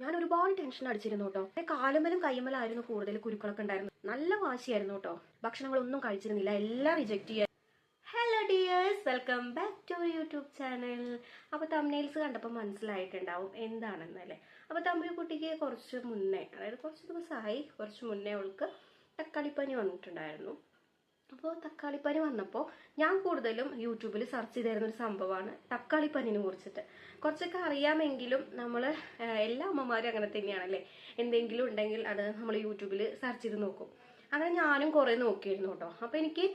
ഞാൻ ഒരുപാട് ടെൻഷൻ അടിച്ചിരുന്നു കേട്ടോ കാലുമലും കൈമലായിരുന്നു കൂടുതൽ കുരുക്കളൊക്കെ ഉണ്ടായിരുന്നു നല്ല വാശിയായിരുന്നു കേട്ടോ ഭക്ഷണങ്ങളൊന്നും കഴിച്ചിരുന്നില്ല. എല്ലാം റിജക്ട് ചെയ്യാൻ hello dears welcome back to YouTube channel അപ്പോൾ തമ്മിൽസ് കണ്ടപ്പോൾ മനസ്സിലായിട്ടുണ്ടാവും എന്താണെന്നല്ലേ അപ്പോൾ തമ്മിൽ കുട്ടിക്ക് കുറച്ച് മുന്നേ അതായത് കുറച്ച് ദിവസമായി കുറച്ച് മുന്നേ അവൾക്ക് തക്കാളിപ്പനി വന്നിട്ടുണ്ടായിരുന്നു. അപ്പോൾ തക്കാളിപ്പനി വന്നപ്പോൾ ഞാൻ കൂടുതലും യൂട്യൂബിൽ സെർച്ച് ചെയ്തിരുന്ന ഒരു സംഭവമാണ് തക്കാളിപ്പനിനെ കുറിച്ചിട്ട്. കുറച്ചൊക്കെ അറിയാമെങ്കിലും നമ്മൾ എല്ലാ അമ്മമാരും അങ്ങനെ തന്നെയാണല്ലേ? എന്തെങ്കിലും ഉണ്ടെങ്കിൽ അത് നമ്മൾ യൂട്യൂബിൽ സെർച്ച് ചെയ്ത് നോക്കും. അങ്ങനെ ഞാനും കുറേ നോക്കിയിരുന്നു കേട്ടോ. അപ്പോൾ എനിക്ക്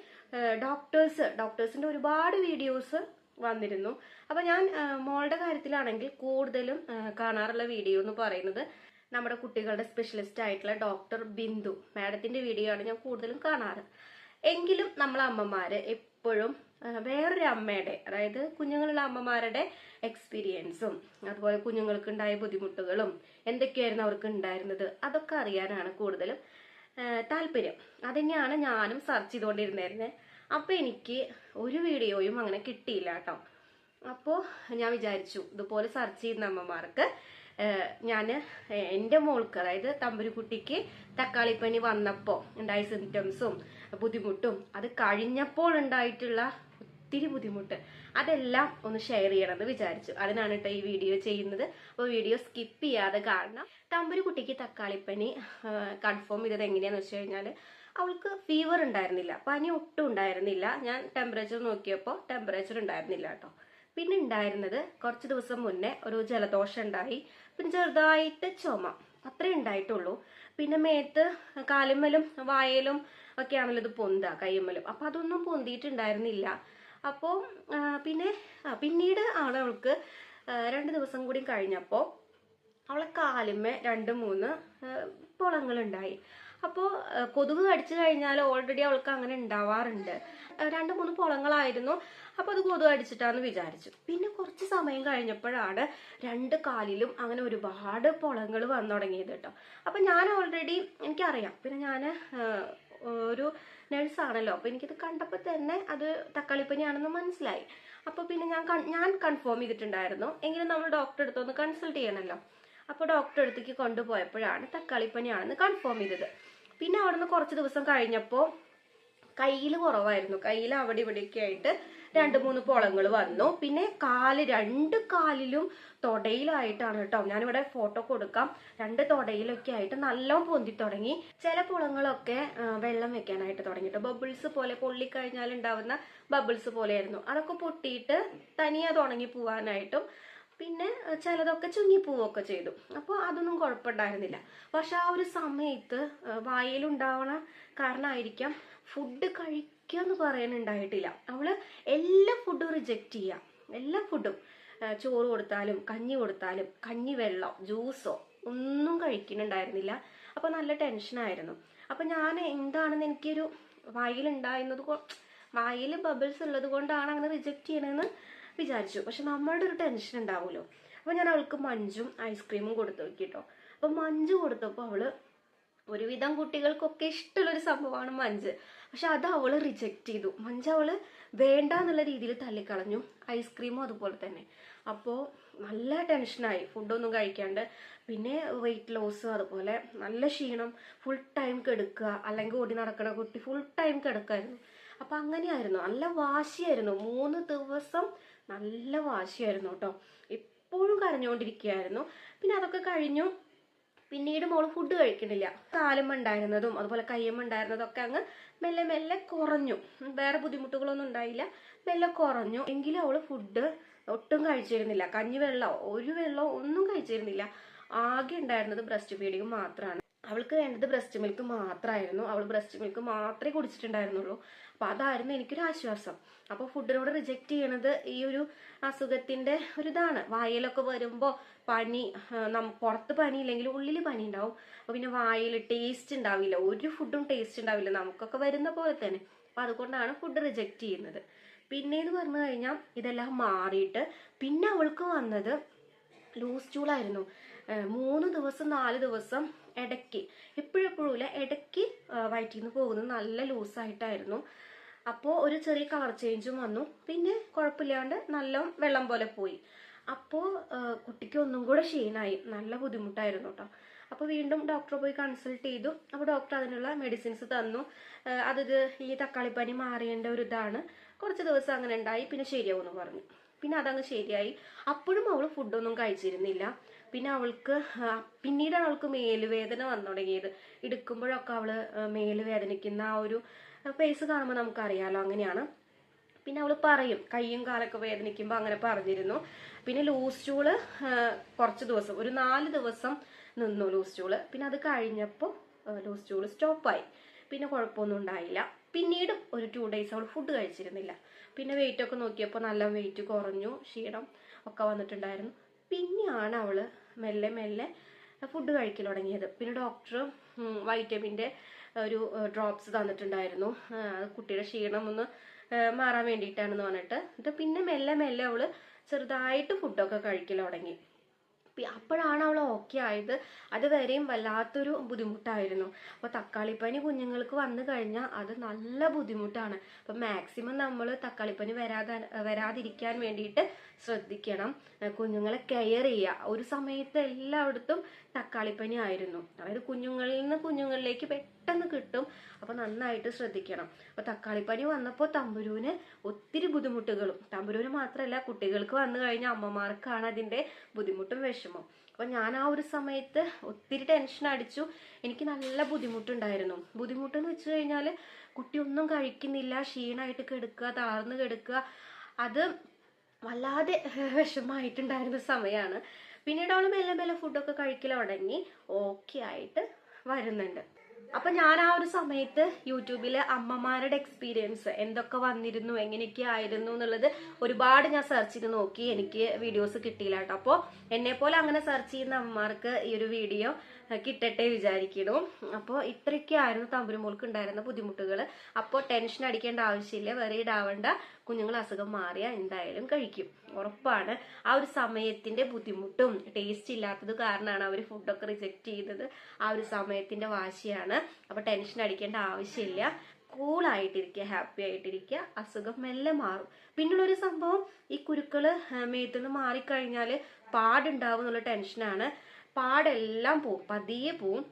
ഡോക്ടേഴ്സ് ഡോക്ടേഴ്സിന്റെ ഒരുപാട് വീഡിയോസ് വന്നിരുന്നു. അപ്പോൾ ഞാൻ മോളുടെ കാര്യത്തിലാണെങ്കിൽ കൂടുതലും കാണാറുള്ള വീഡിയോ എന്ന് പറയുന്നത് നമ്മുടെ കുട്ടികളുടെ സ്പെഷ്യലിസ്റ്റ് ആയിട്ടുള്ള ഡോക്ടർ ബിന്ദു. മാഡത്തിന്റെ വീഡിയോ ആണ് ഞാൻ കൂടുതലും കാണാറ്. എങ്കിലും നമ്മളെ അമ്മമാര് എപ്പോഴും വേറൊരു അമ്മയുടെ അതായത് കുഞ്ഞുങ്ങളുള്ള അമ്മമാരുടെ എക്സ്പീരിയൻസും അതുപോലെ കുഞ്ഞുങ്ങൾക്ക് ഉണ്ടായ ബുദ്ധിമുട്ടുകളും എന്തൊക്കെയായിരുന്നു അവർക്ക് ഉണ്ടായിരുന്നത് അതൊക്കെ അറിയാനാണ് കൂടുതലും താല്പര്യം. അതുതന്നെയാണ് ഞാനും സെർച്ച് ചെയ്തുകൊണ്ടിരുന്നായിരുന്നത് അപ്പോൾ എനിക്ക് ഒരു വീഡിയോയും അങ്ങനെ കിട്ടിയില്ല കേട്ടോ. അപ്പോൾ ഞാൻ വിചാരിച്ചു ഇതുപോലെ സെർച്ച് ചെയ്യുന്ന അമ്മമാർക്ക് ഞാൻ എന്റെ മോൾക്ക് അതായത് തമ്പുരുക്കുട്ടിക്ക് തക്കാളിപ്പനി വന്നപ്പോൾ ഉണ്ടായ സിംറ്റംസും ബുദ്ധിമുട്ടും അത് കഴിഞ്ഞപ്പോൾ ഉണ്ടായിട്ടുള്ള ഒത്തിരി ബുദ്ധിമുട്ട്. അതെല്ലാം ഒന്ന് ഷെയർ ചെയ്യണമെന്ന് വിചാരിച്ചു. അതിനാണ് കേട്ടോ ഈ വീഡിയോ ചെയ്യുന്നത്. അപ്പോൾ വീഡിയോ സ്കിപ്പ് ചെയ്യാതെ കാണണം തമ്പുരുക്കുട്ടിക്ക് തക്കാളിപ്പനി കൺഫേം ചെയ്തത് എങ്ങനെയാന്ന് വെച്ച് കഴിഞ്ഞാൽ അവൾക്ക് ഫീവർ ഉണ്ടായിരുന്നില്ല. പനി ഒട്ടും ഉണ്ടായിരുന്നില്ല. ഞാൻ ടെമ്പറേച്ചർ നോക്കിയപ്പോൾ ടെമ്പറേച്ചർ ഉണ്ടായിരുന്നില്ല കേട്ടോ പിന്നെ ഉണ്ടായിരുന്നത് കുറച്ച് ദിവസം മുന്നേ ഒരു ജലദോഷം ഉണ്ടായി. പിന്നെ ചെറുതായിട്ട് ചുമ. അത്രേ ഉണ്ടായിട്ടുള്ളൂ. പിന്നെ മേത്ത് കാലുമ്മലും വായലും ഒക്കെയാണല്ലോ ഇത് പൊന്ത കയ്യമ്മലും. അപ്പൊ അതൊന്നും പൊന്തിയിട്ടുണ്ടായിരുന്നില്ല. അപ്പോൾ പിന്നെ പിന്നീട് ആണ് അവൾക്ക് രണ്ട് ദിവസം കൂടി കഴിഞ്ഞപ്പോൾ അവളെ കാലിന്മേ രണ്ട് മൂന്ന് പുളങ്ങളുണ്ടായി. അപ്പോൾ കൊതുക് കടിച്ചു കഴിഞ്ഞാൽ ഓൾറെഡി അവൾക്ക് അങ്ങനെ ഉണ്ടാവാറുണ്ട്. രണ്ട് മൂന്ന് പുളങ്ങളായിരുന്നു. അപ്പോൾ അത് കൊതുക് കടിച്ചിട്ടാന്ന് വിചാരിച്ചു. പിന്നെ കുറച്ച് സമയം കഴിഞ്ഞപ്പോഴാണ് രണ്ട് കാലിലും അങ്ങനെ ഒരുപാട് പുളങ്ങൾ വന്നു തുടങ്ങിയത് കേട്ടോ. അപ്പം ഞാൻ ഓൾറെഡി എനിക്കറിയാം. പിന്നെ ഞാൻ ഒരു നഴ്സാണല്ലോ അപ്പോൾ എനിക്കിത് കണ്ടപ്പോൾ തന്നെ അത് തക്കാളിപ്പനിയാണെന്ന് മനസ്സിലായി. അപ്പോൾ പിന്നെ ഞാൻ ഞാൻ കൺഫേം ചെയ്തിട്ടുണ്ടായിരുന്നു. എങ്കിലും നമ്മൾ ഡോക്ടറെ അടുത്തൊന്ന് കൺസൾട്ട് ചെയ്യണമല്ലോ. അപ്പോൾ ഡോക്ടറെ അടുത്തേക്ക് കൊണ്ടുപോയപ്പോഴാണ് തക്കാളിപ്പനിയാണെന്ന് കൺഫേം ചെയ്തത്. പിന്നെ അവിടുന്ന് കുറച്ച് ദിവസം കഴിഞ്ഞപ്പോൾ കയ്യിൽ കുറവായിരുന്നു. കയ്യിൽ അവിടെ ഇവിടെയൊക്കെ ആയിട്ട് രണ്ട് മൂന്ന് പൊളങ്ങൾ വന്നു. പിന്നെ കാൽ രണ്ട് കാലിലും തൊടയിലായിട്ടാണ് കേട്ടോ ഞാനിവിടെ ഫോട്ടോ കൊടുക്കാം. രണ്ട് തൊടയിലൊക്കെ ആയിട്ട് നല്ലോണം പൊന്തി തുടങ്ങി. ചില പുളങ്ങളൊക്കെ വെള്ളം വെക്കാനായിട്ട് തുടങ്ങി കേട്ടോ ബബിൾസ് പോലെ പൊള്ളിക്കഴിഞ്ഞാൽ ഉണ്ടാവുന്ന ബബിൾസ് പോലെയായിരുന്നു. അതൊക്കെ പൊട്ടിയിട്ട് തനിയെ അത് ഉണങ്ങി പോവാനായിട്ടും പിന്നെ ചിലതൊക്കെ ചുങ്ങിപ്പോവുകയൊക്കെ ചെയ്തു. അപ്പോൾ അതൊന്നും കുഴപ്പമുണ്ടായിരുന്നില്ല. പക്ഷെ ആ ഒരു സമയത്ത് വായയിലുണ്ടാവണ കാരണമായിരിക്കാം ഫുഡ് കഴിക്കുക എന്ന് പറയാനുണ്ടായിട്ടില്ല. അവൾ എല്ലാ ഫുഡും റിജക്റ്റ് ചെയ്യുക എല്ലാ ഫുഡും ചോറ് കൊടുത്താലും കഞ്ഞി കൊടുത്താലും കഞ്ഞി വെള്ളം ജ്യൂസോ ഒന്നും കഴിക്കുന്നുണ്ടായിരുന്നില്ല. അപ്പോൾ നല്ല ടെൻഷനായിരുന്നു. അപ്പോൾ ഞാൻ എന്താണെന്ന് എനിക്കൊരു വായിലുണ്ടായിരുന്നത് വായിൽ ബബിൾസ് ഉള്ളത് കൊണ്ടാണ് അങ്ങനെ റിജക്റ്റ് ചെയ്യണമെന്ന് വിചാരിച്ചു. പക്ഷെ നമ്മളുടെ ഒരു ടെൻഷൻ ഉണ്ടാവുമല്ലോ. അപ്പോൾ ഞാൻ അവൾക്ക് മഞ്ചും ഐസ്ക്രീമും കൊടുത്തു നോക്കി കേട്ടോ അപ്പോൾ മഞ്ച് കൊടുത്തപ്പോൾ അവൾ ഒരുവിധം കുട്ടികൾക്കൊക്കെ ഇഷ്ടമുള്ളൊരു സംഭവമാണ് മഞ്ച്. പക്ഷെ അത് അവൾ റിജക്റ്റ് ചെയ്തു. മഞ്ച് അവൾ വേണ്ട എന്നുള്ള രീതിയിൽ തള്ളിക്കളഞ്ഞു. ഐസ്ക്രീമും അതുപോലെ തന്നെ. അപ്പോൾ നല്ല ടെൻഷനായി ഫുഡൊന്നും കഴിക്കാണ്ട്. പിന്നെ വെയിറ്റ് ലോസ് അതുപോലെ നല്ല ക്ഷീണം. ഫുൾ ടൈം കെടുക്കുക. അല്ലെങ്കിൽ ഓടി നടക്കണ കുട്ടി ഫുൾ ടൈം കിടക്കായിരുന്നു. അപ്പൊ അങ്ങനെയായിരുന്നു. നല്ല വാശിയായിരുന്നു. മൂന്ന് ദിവസം നല്ല വാശിയായിരുന്നു കേട്ടോ. എപ്പോഴും കരഞ്ഞുകൊണ്ടിരിക്കുകയായിരുന്നു പിന്നെ അതൊക്കെ കഴിഞ്ഞു. പിന്നീട് മോൾ ഫുഡ് കഴിക്കണില്ല. കാലുമ്മ ഉണ്ടായിരുന്നതും അതുപോലെ കയ്യമ്മ ഉണ്ടായിരുന്നതും ഒക്കെ അങ്ങ് മെല്ലെ മെല്ലെ കുറഞ്ഞു. വേറെ ബുദ്ധിമുട്ടുകളൊന്നും ഉണ്ടായില്ല. മെല്ലെ കുറഞ്ഞു. എങ്കിലും അവൾ ഫുഡ് ഒട്ടും കഴിച്ചിരുന്നില്ല. കഞ്ഞി വെള്ളമോ ഒരു വെള്ളമോ ഒന്നും കഴിച്ചിരുന്നില്ല. ആകെ ഉണ്ടായിരുന്നത് ബ്രസ്റ്റ് ഫീഡിങ് മാത്രമാണ് അവൾക്ക് വേണ്ടത് ബ്രസ്റ്റ് മിൽക്ക് മാത്രമായിരുന്നു അവൾ ബ്രസ്റ്റ് മിൽക്ക് മാത്രമേ കുടിച്ചിട്ടുണ്ടായിരുന്നുള്ളൂ. അപ്പൊ അതായിരുന്നു എനിക്കൊരു ആശ്വാസം. അപ്പോൾ ഫുഡിനോട് റിജക്റ്റ് ചെയ്യണത് ഈ ഒരു അസുഖത്തിന്റെ ഒരു ഇതാണ് വായിലൊക്കെ വരുമ്പോ പനി പുറത്ത് പനി ഇല്ലെങ്കിൽ ഉള്ളിൽ പനി ഉണ്ടാവും. അപ്പോൾ പിന്നെ വായിൽ ടേസ്റ്റ് ഉണ്ടാവില്ല. ഒരു ഫുഡും ടേസ്റ്റ് ഉണ്ടാവില്ല. നമുക്കൊക്കെ വരുന്ന പോലെ തന്നെ. അപ്പൊ അതുകൊണ്ടാണ് ഫുഡ് റിജക്റ്റ് ചെയ്യുന്നത്. പിന്നെന്ന് പറഞ്ഞു കഴിഞ്ഞാൽ ഇതെല്ലാം മാറിയിട്ട് പിന്നെ അവൾക്ക് വന്നത് ലൂസ് ചൂളായിരുന്നു മൂന്ന് ദിവസം നാല് ദിവസം ഇടയ്ക്ക്. എപ്പോഴെപ്പോഴും ഇല്ല. ഇടയ്ക്ക് വയറ്റിൽ നിന്ന് പോകുന്നത് നല്ല ലൂസായിട്ടായിരുന്നു. അപ്പോൾ ഒരു ചെറിയ കളർ ചേഞ്ചും വന്നു. പിന്നെ കുഴപ്പമില്ലാണ്ട് നല്ല വെള്ളം പോലെ പോയി. അപ്പോൾ കുട്ടിക്ക് ഒന്നും കൂടെ ക്ഷീണമായി നല്ല ബുദ്ധിമുട്ടായിരുന്നു കേട്ടോ അപ്പോൾ വീണ്ടും ഡോക്ടറെ പോയി കൺസൾട്ട് ചെയ്തു. അപ്പോൾ ഡോക്ടർ അതിനുള്ള മെഡിസിൻസ് തന്നു. ആ, ഈ തക്കാളിപ്പനി മാറിയേണ്ട ഒരു ഇതാണ്. കുറച്ച് ദിവസം അങ്ങനെ ഉണ്ടായി. പിന്നെ ശരിയാവുമെന്ന് പറഞ്ഞു. പിന്നെ അതങ്ങ് ശരിയായി. അപ്പോഴും അവൾ ഫുഡൊന്നും കഴിച്ചിരുന്നില്ല. പിന്നെ അവൾക്ക് പിന്നീട് പിന്നീടാണ് അവൾക്ക് മേലുവേദന വന്നു തുടങ്ങിയത്. എടുക്കുമ്പോഴൊക്കെ അവൾ മേലുവേദനിക്കുന്ന മേൽ വേദനിക്കുന്ന ആ ഒരു ഫേസ് കാണുമ്പോൾ നമുക്കറിയാലോ അങ്ങനെയാണ്. പിന്നെ അവൾ പറയും കയ്യും കാലൊക്കെ വേദനിക്കുമ്പോൾ അങ്ങനെ പറഞ്ഞിരുന്നു. പിന്നെ ലൂസ് സ്റ്റൂൾ കുറച്ച് ദിവസം ഒരു നാല് ദിവസം നിന്നു ലൂസ് സ്റ്റൂൾ പിന്നെ അത് കഴിഞ്ഞപ്പോൾ ലൂസ് സ്റ്റൂൾ സ്റ്റോപ്പായി പിന്നെ കുഴപ്പമൊന്നും ഉണ്ടായില്ല. പിന്നീട് ഒരു ടു ഡേയ്സ് അവൾ ഫുഡ് കഴിച്ചിരുന്നില്ല. പിന്നെ വെയിറ്റ് ഒക്കെ നോക്കിയപ്പോൾ നല്ല വെയിറ്റ് കുറഞ്ഞു ക്ഷീണം ഒക്കെ വന്നിട്ടുണ്ടായിരുന്നു. പിന്നെയാണ് അവൾ മെല്ലെ മെല്ലെ ഫുഡ് കഴിക്കൽ തുടങ്ങിയത്. പിന്നെ ഡോക്ടർ വൈറ്റമിന്റെ ഒരു ഡ്രോപ്സ് തന്നിട്ടുണ്ടായിരുന്നു. അത് കുട്ടിയുടെ ക്ഷീണം ഒന്ന് മാറാൻ വേണ്ടിയിട്ടാണെന്ന് പറഞ്ഞിട്ട്. എന്നിട്ട് പിന്നെ മെല്ലെ മെല്ലെ അവൾ ചെറുതായിട്ട് ഫുഡൊക്കെ കഴിക്കൽ തുടങ്ങി. അപ്പോഴാണ് അവൾ ഓക്കെ ആയത്. അതുവരെയും വല്ലാത്തൊരു ബുദ്ധിമുട്ടായിരുന്നു. അപ്പോൾ തക്കാളിപ്പനി കുഞ്ഞുങ്ങൾക്ക് വന്നു കഴിഞ്ഞാൽ അത് നല്ല ബുദ്ധിമുട്ടാണ്. അപ്പം മാക്സിമം നമ്മൾ തക്കാളിപ്പനി വരാതെ വരാതിരിക്കാൻ വേണ്ടിയിട്ട് ശ്രദ്ധിക്കണം. കുഞ്ഞുങ്ങളെ കെയർ ചെയ്യുക. ഒരു സമയത്ത് എല്ലായിടത്തും തക്കാളിപ്പനി ആയിരുന്നു. അതായത് കുഞ്ഞുങ്ങളിൽ നിന്ന് കുഞ്ഞുങ്ങളിലേക്ക് പെട്ടെന്ന് കിട്ടും. അപ്പോൾ നന്നായിട്ട് ശ്രദ്ധിക്കണം. അപ്പോൾ തക്കാളിപ്പനി വന്നപ്പോൾ തമ്പുരുവിന് ഒത്തിരി ബുദ്ധിമുട്ടുകളും തമ്പുരുവിന് മാത്രമല്ല കുട്ടികൾക്ക് വന്നു കഴിഞ്ഞാൽ അമ്മമാർക്കാണ് അതിന്റെ ബുദ്ധിമുട്ടും വിഷമം. അപ്പോൾ ഞാൻ ആ ഒരു സമയത്ത് ഒത്തിരി ടെൻഷൻ അടിച്ചു. എനിക്ക് നല്ല ബുദ്ധിമുട്ടുണ്ടായിരുന്നു. ബുദ്ധിമുട്ടെന്ന് വെച്ച് കഴിഞ്ഞാൽ കുട്ടി ഒന്നും കഴിക്കുന്നില്ല ക്ഷീണമായിട്ട് കിടക്കുക താഴ്ന്നു കിടക്കുക. അത് വല്ലാതെ വിഷമമായിട്ടുണ്ടായിരുന്ന സമയമാണ് പിന്നീട് അവൾ മെല്ലെ മെല്ലെ ഫുഡൊക്കെ കഴിക്കൽ തുടങ്ങി. ഓക്കെ ആയിട്ട് വരുന്നുണ്ട്. അപ്പൊ ഞാൻ ആ ഒരു സമയത്ത് യൂട്യൂബിൽ അമ്മമാരുടെ എക്സ്പീരിയൻസ് എന്തൊക്കെ വന്നിരുന്നു എങ്ങനെയൊക്കെ ആയിരുന്നു എന്നുള്ളത് ഒരുപാട് ഞാൻ സെർച്ച് ചെയ്ത് നോക്കി. എനിക്ക് വീഡിയോസ് കിട്ടിയില്ല കേട്ടോ. അപ്പോൾ എന്നെ പോലെ അങ്ങനെ സെർച്ച് ചെയ്യുന്ന അമ്മമാർക്ക് ഈ ഒരു വീഡിയോ കിട്ടട്ടെ വിചാരിക്കുന്നു. അപ്പോൾ ഇത്രയൊക്കെ ആയിരുന്നു തമ്പുരുമോൾക്ക് ഉണ്ടായിരുന്ന ബുദ്ധിമുട്ടുകൾ അപ്പോൾ ടെൻഷൻ അടിക്കേണ്ട ആവശ്യമില്ല. വെറീഡ് ആവേണ്ട കുഞ്ഞുങ്ങൾ അസുഖം മാറിയാൽ എന്തായാലും കഴിക്കും. ഉറപ്പാണ്. ആ ഒരു സമയത്തിന്റെ ബുദ്ധിമുട്ടും ടേസ്റ്റ് ഇല്ലാത്തത് കാരണമാണ് അവർ ഫുഡൊക്കെ റിജക്റ്റ് ചെയ്തത് ആ ഒരു സമയത്തിന്റെ വാശിയാണ്. അപ്പോൾ ടെൻഷൻ അടിക്കേണ്ട ആവശ്യമില്ല. കൂളായിട്ടിരിക്കുക ഹാപ്പി ആയിട്ടിരിക്കുക. അസുഖം മെല്ലെ മാറും. പിന്നുള്ളൊരു സംഭവം ഈ കുരുക്കൾ മേത്തുനിന്ന് മാറിക്കഴിഞ്ഞാൽ പാടുണ്ടാവും എന്നുള്ള ടെൻഷനാണ് പാടെല്ലാം പോവും പതിയെ പോവും.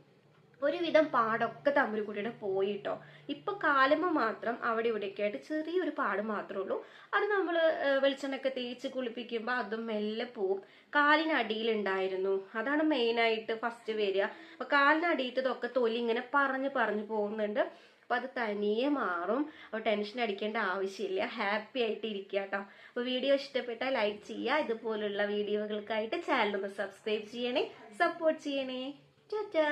ഒരുവിധം പാടൊക്കെ തമ്മിൽ കൂടിയിട്ട് പോയിട്ടോ. ഇപ്പൊ കാലമ മാത്രം അവിടെ ഇവിടെയൊക്കെ ആയിട്ട് ചെറിയൊരു പാട് മാത്രമേ ഉള്ളൂ. അത് നമ്മൾ വെളിച്ചെണ്ണൊക്കെ തേച്ച് കുളിപ്പിക്കുമ്പോൾ അതും മെല്ലെ പോവും. കാലിനടിയിലുണ്ടായിരുന്നു. അതാണ് മെയിനായിട്ട് ഫസ്റ്റ് വരിക. അപ്പൊ കാലിനടിയിട്ടതൊക്കെ തൊലി ഇങ്ങനെ പറഞ്ഞു പറഞ്ഞു പോകുന്നുണ്ട്. അപ്പൊ അത് തനിയെ മാറും. അപ്പോൾ ടെൻഷൻ അടിക്കേണ്ട ആവശ്യമില്ല. ഹാപ്പി ആയിട്ട് ഇരിക്കുക കേട്ടോ അപ്പോൾ വീഡിയോ ഇഷ്ടപ്പെട്ടാൽ ലൈക്ക് ചെയ്യുക. ഇതുപോലുള്ള വീഡിയോകൾക്കായിട്ട് ചാനൽ ഒന്ന് സബ്സ്ക്രൈബ് ചെയ്യണേ. സപ്പോർട്ട് ചെയ്യണേ. ടാറ്റാ